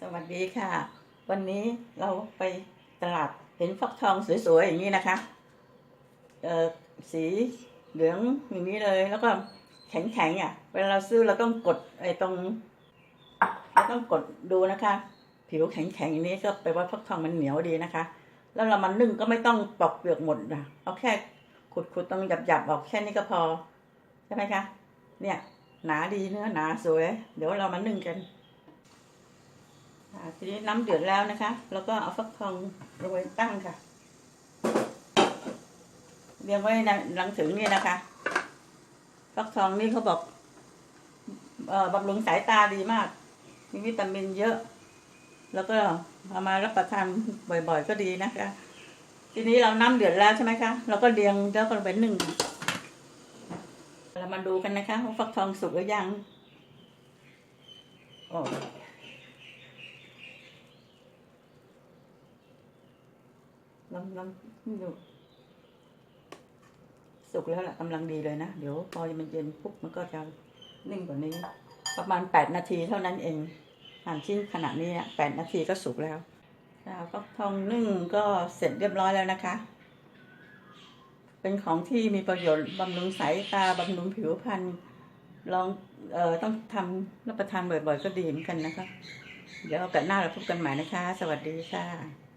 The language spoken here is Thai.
สวัสดีค่ะ วันนี้เราไปตลาดเห็นฟักทองสวยๆอย่างนี้นะคะเออสีเหลืองอย่างนี้เลยแล้วก็แข็งๆอะ เวลาเราซื้อเราต้องกดไอ้ตรงเราต้องกดดูนะคะ ผิวแข็งๆอย่างนี้ก็แปลว่าฟักทองมันเหนียวดีนะคะ แล้วเรามานึ่งก็ไม่ต้องปอกเปลือกหมดนะเอาแค่ขุดๆตรงหยับๆออกแค่นี้ก็พอใช่ไหมคะเนี่ยหนาดีเนื้อหนาสวย เดี๋ยวเรามานึ่งกัน อ่าทีนี้น้ำเดือดแล้วนะคะ แล้วก็เอาฟักทองลงไปตั้งค่ะ เรียงไว้ในหลังถึงนี่นะคะ ฟักทองนี่เขาบอกบำรุงสายตาดีมาก มีวิตามินเยอะ แล้วก็เอามารับประทานบ่อยๆก็ดีนะคะ ทีนี้เราน้ำเดือดแล้วใช่ไหมคะ เราก็เรียงแล้วก็ไปหนึ่งเรามาดูกันนะคะว่าฟักทองสุกหรือยังโอ้ ลองลองดูสุกแล้วล่ะกำลังดีเลยนะ เดี๋ยวพอมันเย็นปุ๊บมันก็จะนิ่งกว่านี้ ประมาณแปดนาทีเท่านั้นเองหั่นชิ้นขนาดนี้แปดนาทีก็สุกแล้วแล้วฟักทองนึ่งก็เสร็จเรียบร้อยแล้วนะคะ เป็นของที่มีประโยชน์บำรุงสายตาบำรุงผิวพรรณลองเอ่อต้องทำรับประทานบ่อยๆก็ดีเหมือนกันนะคะ เดี๋ยวโอกันหน้าเราพบกันใหม่นะคะ สวัสดีค่ะ